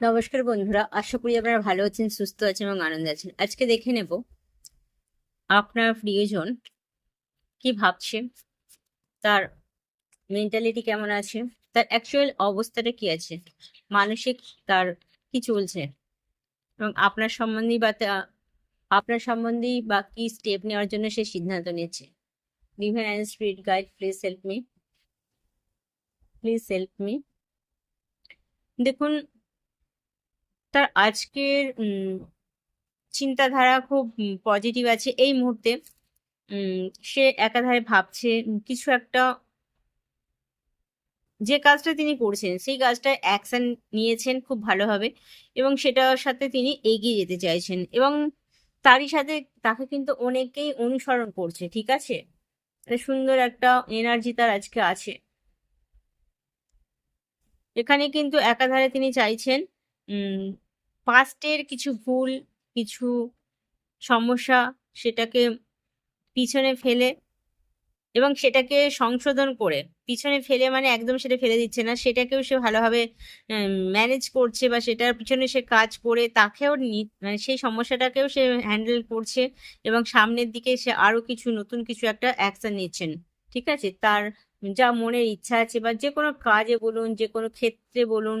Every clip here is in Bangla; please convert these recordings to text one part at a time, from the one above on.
নমস্কার বন্ধুরা, আশা করি আপনারা ভালো আছেন, সুস্থ আছেন এবং আনন্দে আছেন। আজকে দেখে নেব আপনার প্রিয়জন কি ভাবছে, তার মেন্টালিটি কেমন আছে, তার অ্যাকচুয়াল অবস্থাটা কি আছে, মানসিক তার কি চলছে, এবং আপনার সম্বন্ধে বা আপনার সম্বন্ধে বা কি স্টেপ নেওয়ার জন্য সে সিদ্ধান্ত নিয়েছে divine and spirit guide please help me please help me দেখুন তার আজকের চিন্তাধারা খুব পজিটিভ আছে এই মুহূর্তে। সে একাধারে ভাবছে কিছু একটা যে কাজটা তিনি করছেন, সেই কাজটা অ্যাকশন নিয়েছেন খুব ভালোভাবে এবং সেটার সাথে তিনি এগিয়ে যেতে চাইছেন এবং তারই সাথে তাকে কিন্তু অনেকেই অনুসরণ করছে, ঠিক আছে? সুন্দর একটা এনার্জি তার আজকে আছে। এখানে কিন্তু একাধারে তিনি চাইছেন পাস্টের কিছু ভুল, কিছু সমস্যা সেটাকে পিছনে ফেলে এবং সেটাকে সংশোধন করে। পিছনে ফেলে মানে একদম সেটা ফেলে দিচ্ছে না, সেটাকেও সে ভালোভাবে ম্যানেজ করছে বা সেটার পিছনে সে কাজ করে তাকেও মানে সেই সমস্যাটাকেও সে হ্যান্ডেল করছে এবং সামনের দিকে সে আরও কিছু নতুন কিছু একটা অ্যাকশন নিচ্ছেন। ঠিক আছে? তার যা মনের ইচ্ছা আছে বা যে কোনো কাজে বলুন যে কোনো ক্ষেত্রে বলুন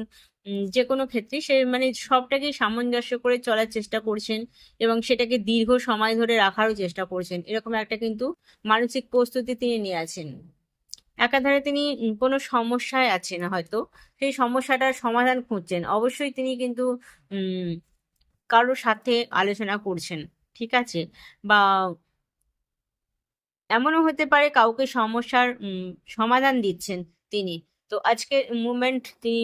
যে কোনো ক্ষেত্রে সে মানে সবটাকে সামঞ্জস্য করে চলার চেষ্টা করছেন এবং সেটাকে দীর্ঘ সময় ধরে রাখারও চেষ্টা করছেন। এরকম একটা কিন্তু মানসিক প্রস্তুতি তিনি নিয়ে আছেন। একাধারে তিনি কোনো সমস্যায় আছেন হয়তো, সেই সমস্যাটার সমাধান খুঁজছেন। অবশ্যই তিনি কিন্তু কারোর সাথে আলোচনা করছেন, ঠিক আছে? বা এমনও হতে পারে কাউকে সমস্যার সমাধান দিচ্ছেন তিনি। তো আজকের মুভমেন্ট তিনি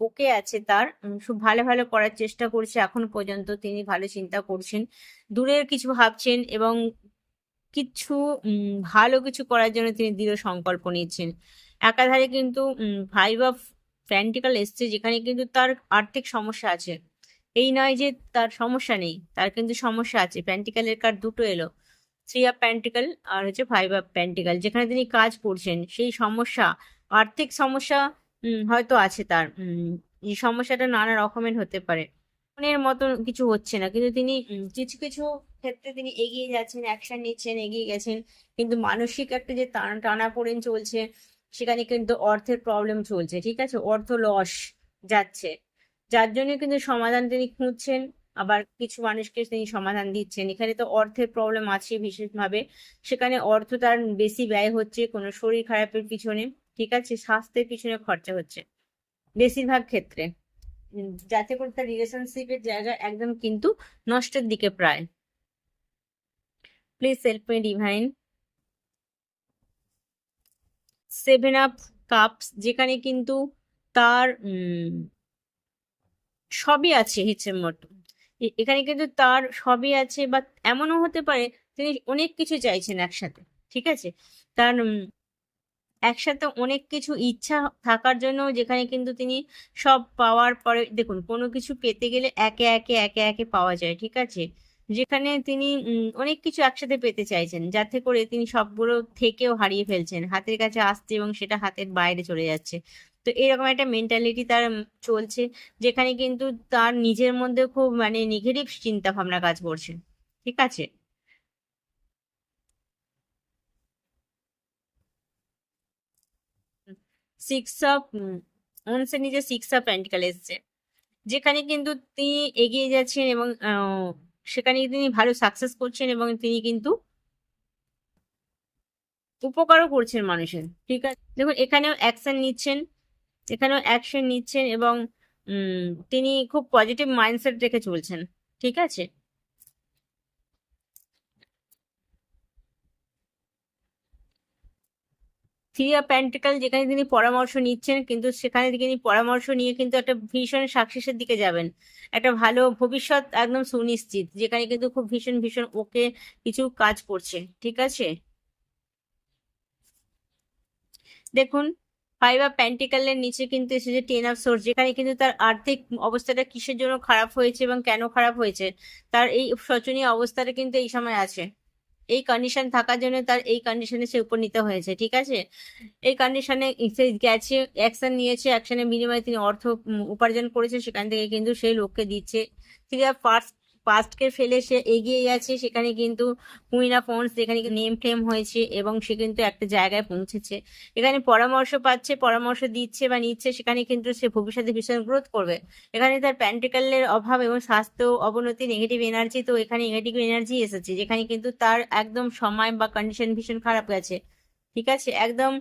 ওকে আছে তার খুব ভালো ভালো করার চেষ্টা করছে। এখন পর্যন্ত তিনি ভালো চিন্তা করছেন। দূরের কিছু ভাবছেন এবং কিছু ভালো কিছু করার জন্য তিনি দৃঢ় সংকল্প নিচ্ছেন। একাধারে কিন্তু ফাইভ অফ প্যান্টিকাল এসছে যেখানে কিন্তু তার আর্থিক সমস্যা আছে। এই নয় যে তার সমস্যা নেই, তার কিন্তু সমস্যা আছে। প্যান্টিকালের কার্ড দুটো এলো। থ্রি অফ প্যান্টিকাল আর হচ্ছে ফাইভ অফ প্যান্টিকাল যেখানে তিনি কাজ করছেন। সেই সমস্যা, আর্থিক সমস্যা হয়তো আছে তার। এই সমস্যাটা নানা রকমের হতে পারে। মনের মতন কিছু হচ্ছে না। কিন্তু তিনি কিছু কিছু ক্ষেত্রে তিনি এগিয়ে যাচ্ছেন অ্যাকশন নিচ্ছেন, এগিয়ে গেছেন। কিন্তু মানসিক একটা যে টানা, টানাপোড়েন চলছে, সেখানে কিন্তু অর্থের প্রবলেম চলছে, ঠিক আছে? অর্থ লস যাচ্ছে। যার জন্য কিন্তু সমাধান তিনি খুঁজছেন। আবার কিছু মানুষকে তিনি সমাধান দিচ্ছেন। এখানে তো অর্থের প্রবলেম আছে বিশেষভাবে। সেখানে অর্থ তার বেশি ব্যয় হচ্ছে, কোনো শরীর খারাপের পিছনে। ঠিক আছে? স্বাস্থ্যের পিছনে খরচা হচ্ছে বেশিরভাগ ক্ষেত্রে। যাতে করে তার রিলেশনশিপের জায়গা একদম কিন্তু নষ্টের দিকে প্রায়। Please help me divine seven up cups যেখানে কিন্তু তার সবই আছে হিচের মতো। এখানে কিন্তু তার সবই আছে বা এমনও হতে পারে তিনি অনেক কিছু চাইছেন একসাথে, ঠিক আছে? তার একসাথে অনেক কিছু ইচ্ছা থাকার জন্য যেখানে কিন্তু তিনি সব পাওয়ার পরে, দেখুন, কোনো কিছু পেতে গেলে একে একে একে একে পাওয়া যায়, ঠিক আছে? যেখানে তিনি অনেক কিছু একসাথে পেতে চাইছেন যাতে করে তিনি সবগুলো থেকেও হারিয়ে ফেলছেন, হাতের কাছে আসছে এবং সেটা হাতের বাইরে চলে যাচ্ছে। তো এরকম একটা মেন্টালিটি তার চলছে, যেখানে কিন্তু তার নিজের মধ্যে খুব মানে নেগেটিভ চিন্তা ভাবনা কাজ করছে, ঠিক আছে? সিক্স অফ ওনসের নিচে সিক্স অফ পেন্টিকাল এসছে, যেখানে কিন্তু তিনি এগিয়ে যাচ্ছেন এবং সেখানে তিনি ভালো সাকসেস করছেন এবং তিনি কিন্তু উপকারও করছেন মানুষের, ঠিক আছে? দেখুন, এখানেও অ্যাকশন নিচ্ছেন। এখানেও অ্যাকশন নিচ্ছেন এবং তিনি খুব পজিটিভ মাইন্ডসেট রেখে চলছেন, ঠিক আছে? থ্রি অফ প্যান্টিকাল যেখানে তিনি পরামর্শ নিচ্ছেন, কিন্তু সেখানে তিনি পরামর্শ নিয়ে কিন্তু একটা ভীষণ সাকসেসের দিকে যাবেন। একটা ভালো ভবিষ্যৎ একদম সুনিশ্চিত, যেখানে কিন্তু খুব ভীষণ ভীষণ ওকে কিছু কাজ করছে, ঠিক আছে? দেখুন ফাইভ অফ প্যান্টিকালের নিচে কিন্তু এসেছে টেন অফ সোর্স যেখানে কিন্তু তার আর্থিক অবস্থাটা কিসের জন্য খারাপ হয়েছে এবং কেন খারাপ হয়েছে, তার এই শোচনীয় অবস্থাটা কিন্তু এই সময় আছে। এই কন্ডিশন থাকার জন্য তার এই কন্ডিশনে সে উপনীত হয়েছে, ঠিক আছে? এই কন্ডিশনে সে গেছে অ্যাকশন নিয়েছে অ্যাকশনের বিনিময়ে তিনি অর্থ উপার্জন করেছে, সেখান থেকে কিন্তু সেই লোককে দিচ্ছে। তিনি ফার্স্ট পাস্টকে ফেলে সে এগিয়ে যাচ্ছে, সেখানে কিন্তু কুইনা অফ ওয়ান্স যেখানে নেম ফেম হয়েছে এবং সে কিন্তু একটা জায়গায় পৌঁছেছে। এখানে পরামর্শ পাচ্ছে, পরামর্শ দিচ্ছে বা নিচ্ছে, সেখানে কিন্তু সে ভবিষ্যতে ভীষণ গ্রোথ করবে। এখানে তার প্যান্টিকালের অভাব এবং স্বাস্থ্য অবনতি নেগেটিভ এনার্জি তো এখানে নেগেটিভ এনার্জি এসেছে, যেখানে কিন্তু তার একদম সময় বা কন্ডিশন ভীষণ খারাপ গেছে। ঠিক আছে? একদম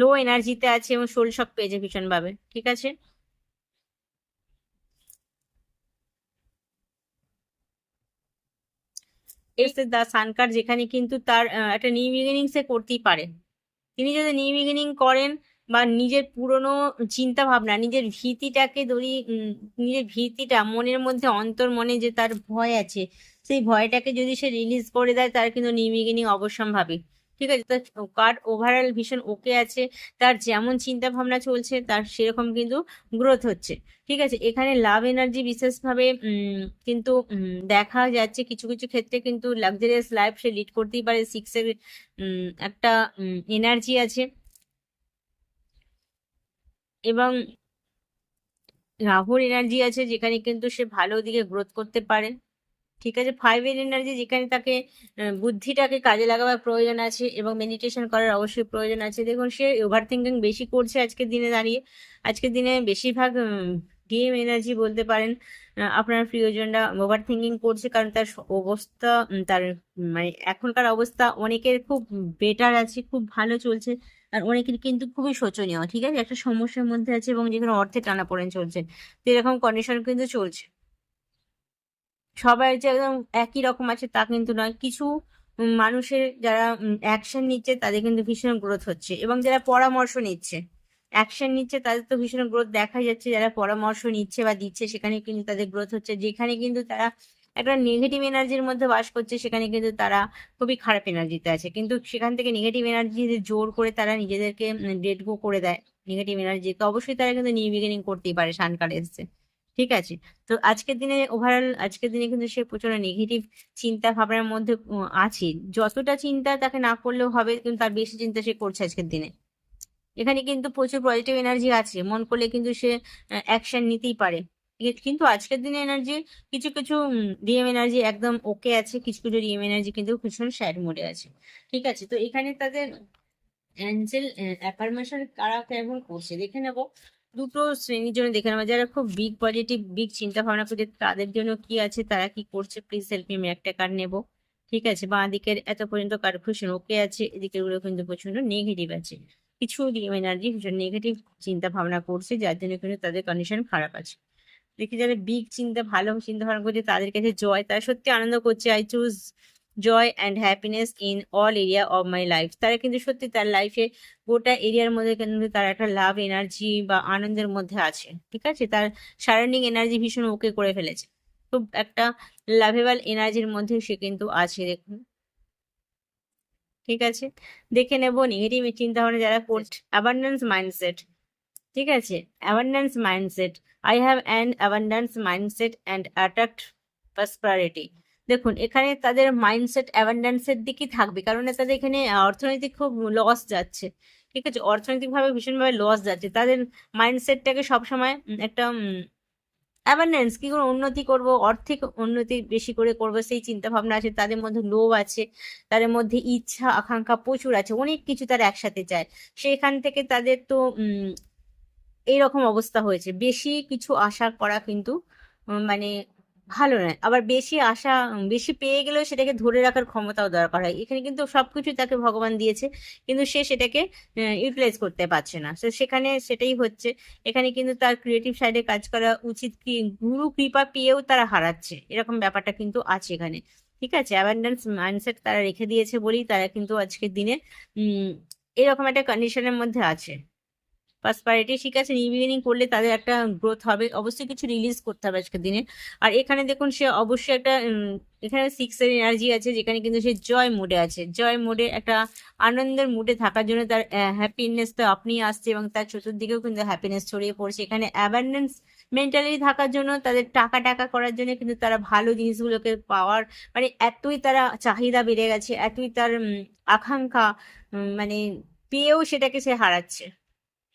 লো এনার্জিতে আছে এবং শোল সব পেয়েছে ভীষণভাবে। ঠিক আছে? এই দা সানকার যেখানে কিন্তু তার একটা নিউ বিগিনিং সে করতেই পারে তিনি যদি নিউ বিগিনিং করেন বা নিজের পুরনো চিন্তা ভাবনা নিজের ভীতিটাকে ধরি নিজের ভীতিটা মনের মধ্যে অন্তর মনে যে তার ভয় আছে, সেই ভয়টাকে যদি সে রিলিজ করে দেয়, তার কিন্তু নিউ বিগিনিং অবশ্যম্ভাবী। ঠিক আছে? তার কার্ড ওভারঅল ভীষণ ওকে আছে। তার যেমন চিন্তা ভাবনা চলছে, তার সেরকম কিন্তু গ্রোথ হচ্ছে। ঠিক আছে? এখানে লাভ এনার্জি বিশেষভাবে কিন্তু দেখা যাচ্ছে কিছু কিছু ক্ষেত্রে কিন্তু লাক্সারিয়াস লাইফ সে লিড করতেই পারে। সিক্সের একটা এনার্জি আছে। এবং রাহুর এনার্জি আছে যেখানে কিন্তু সে ভালো দিকে গ্রোথ করতে পারে। ঠিক আছে? ফাইভ এর এনার্জি যেখানে তাকে বুদ্ধিটাকে কাজে লাগাবার প্রয়োজন আছে এবং মেডিটেশন করার অবশ্যই প্রয়োজন আছে। দেখুন, সে ওভার থিঙ্কিং বেশি করছে আজকের দিনে দাঁড়িয়ে। আজকের দিনে বেশিরভাগ ডিএম এনার্জি বলতে পারেন আপনার প্রিয়জনরা ওভার থিঙ্কিং করছে কারণ তার অবস্থা তার মানে এখনকার অবস্থা অনেকের খুব বেটার আছে, খুব ভালো চলছে আর অনেকের কিন্তু খুবই শোচনীয়। ঠিক আছে? একটা সমস্যার মধ্যে আছে এবং যেখানে অর্থে টানাপোড়েন চলছে। তো এরকম কন্ডিশন কিন্তু চলছে। সবাই যে একদম একই রকম আছে তা কিন্তু নয়। কিছু মানুষের যারা অ্যাকশন নিচ্ছে তাদের কিন্তু ভীষণ গ্রোথ হচ্ছে এবং যারা পরামর্শ নিচ্ছে অ্যাকশন নিচ্ছে তাদের তো ভীষণ গ্রোথ দেখা যাচ্ছে। যারা পরামর্শ নিচ্ছে বা দিচ্ছে সেখানে কিন্তু তাদের গ্রোথ হচ্ছে। যেখানে কিন্তু তারা একটা নেগেটিভ এনার্জির মধ্যে বাস করছে সেখানে কিন্তু তারা খুবই খারাপ এনার্জিতে আছে। কিন্তু সেখান থেকে নেগেটিভ এনার্জি জোর করে তারা নিজেদেরকে ডেট গো করে দেয় নেগেটিভ এনার্জি তো অবশ্যই তারা কিন্তু নিউ বিগিনিং করতেই পারে শানকার এসছে ঠিক আছে? তো আজকের দিনে ওভারঅল আজকের দিনে কিন্তু সে প্রচুর নেগেটিভ চিন্তা ভাবনার মধ্যে আছে। যতটা চিন্তা তাকে না করলেও হবে, কিন্তু তার বেশি চিন্তা সে করছে আজকের দিনে। এখানে কিন্তু প্রচুর পজিটিভ এনার্জি আছে। মন করলে কিন্তু সে অ্যাকশন নিতেই পারে। কিন্তু আজকের দিনে এনার্জি কিছু কিছু ডিএম এনার্জি একদম ওকে আছে। কিছু কিছু ডিএম এনার্জি কিন্তু ভীষণ স্যাড মোডে আছে। ঠিক আছে? তো এখানে তাদের অ্যাঞ্জেল অ্যাফার্মেশন কারা কেমন করছে? দেখে নেব। দুটো শ্রেণির জন্য দেখে নেব। যারা খুব বিগ পজিটিভ বিগ চিন্তা ভাবনা করছে তাদের জন্য কি আছে? তারা কি করছে? প্লিজ হেল্প মি একটা কার্ড নেব। ঠিক আছে? বাঁ দিকের এত পর্যন্ত কার্ড ভীষণ ওকে আছে, এদিকেরগুলো কিন্তু প্রচণ্ড নেগেটিভ আছে। কিছু এনার্জি ভীষণ নেগেটিভ চিন্তা ভাবনা করছে, যার জন্য কিন্তু তাদের কন্ডিশন খারাপ আছে। দেখি যারা বিগ চিন্তা, ভালো চিন্তা ভাবনা করছে, তাদের কাছে জয় তারা সত্যি আনন্দ করছে। I choose joy and happiness in all area of my life তারা কিন্তু সত্যি তার লাইফে গোটা এরিয়ার মধ্যে কিন্তু তার একটা লাভ এনার্জি বা আনন্দের মধ্যে আছে, ঠিক আছে? তার সারাউন্ডিং এনার্জি ভীষণ ওকে করে ফেলেছে। খুব একটা লাভেবল এনার্জির মধ্যে সে কিন্তু আছে, দেখুন। ঠিক আছে? দেখে নেব নেগেটিভ চিন্তা ভাবনা যারা করছে। অ্যাবান্ডেন্স মাইন্ডসেট ঠিক আছে? Abundance mindset I have an abundance mindset and attract prosperity দেখুন, এখানে তাদের মাইন্ডসেট অ্যাবান্ডেন্সের দিকেই থাকবে, কারণ তাদের এখানে অর্থনৈতিক খুব লস যাচ্ছে, ঠিক আছে? অর্থনৈতিকভাবে ভীষণভাবে লস যাচ্ছে। তাদের মাইন্ডসেটটাকে সবসময় একটা অ্যাবান্ডেন্স কি করে উন্নতি করব আর্থিক উন্নতি বেশি করে করব, সেই চিন্তা ভাবনা আছে, তাদের মধ্যে লোভ আছে, তাদের মধ্যে ইচ্ছা, আকাঙ্ক্ষা প্রচুর আছে, অনেক কিছু তারা একসাথে চায়। সেখান থেকে তাদের তো এইরকম অবস্থা হয়েছে। বেশি কিছু আশা করা কিন্তু মানে ভালো নয়। আবার বেশি আশা বেশি পেয়ে গেলেও সেটাকে ধরে রাখার ক্ষমতাও দরকার হয়। এখানে কিন্তু সবকিছু তাকে ভগবান দিয়েছে, কিন্তু সে সেটাকে ইউটিলাইজ করতে পারছে না। তো সেখানে সেটাই হচ্ছে। এখানে কিন্তু তার ক্রিয়েটিভ সাইডে কাজ করা উচিত কি, গুরু কৃপা পেয়েও তারা হারাচ্ছে। এরকম ব্যাপারটা কিন্তু আছে এখানে। ঠিক আছে? অ্যাবান্ডেন্স মাইন্ডসেট তারা রেখে দিয়েছে বলেই তারা কিন্তু আজকের দিনে এরকম একটা কন্ডিশনের মধ্যে আছে। প্রসপারিটি ঠিক আছে নিউবিগিনিং করলে তাদের একটা গ্রোথ হবে। অবশ্যই কিছু রিলিজ করতে হবে আজকের দিনে। আর এখানে দেখুন, সে অবশ্যই একটা এখানে সিক্স এর এনার্জি আছে, যেখানে কিন্তু সে জয় মোডে আছে। জয় মোডে একটা আনন্দের মুডে থাকার জন্য তার হ্যাপিনেস তো আপনি আসছে এবং তার চতুর্দিকেও কিন্তু হ্যাপিনেস ছড়িয়ে পড়ছে। এখানে অ্যাবান্ডেন্স মেন্টালি থাকার জন্য, তাদের টাকা টাকা করার জন্য কিন্তু তারা ভালো জিনিসগুলোকে পাওয়ার মানে এতই তারা চাহিদা বেড়ে গেছে, এতই তার আকাঙ্ক্ষা মানে পেয়েও সেটাকে সে হারাচ্ছে।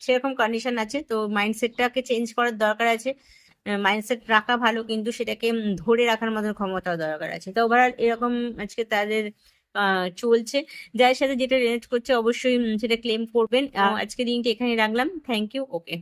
সেরকম কন্ডিশন আছে। তো মাইন্ডসেটটাকে চেঞ্জ করার দরকার আছে। মাইন্ডসেট রাখা ভালো কিন্তু সেটাকে ধরে রাখার মতন ক্ষমতাও দরকার আছে। তো ওভারঅল এরকম আজকে তাদের চলছে। যার সাথে যেটা রিলেট করছে অবশ্যই সেটা ক্লেম করবেন। আজকে দিনটি এখানে রাখলাম। Thank you okay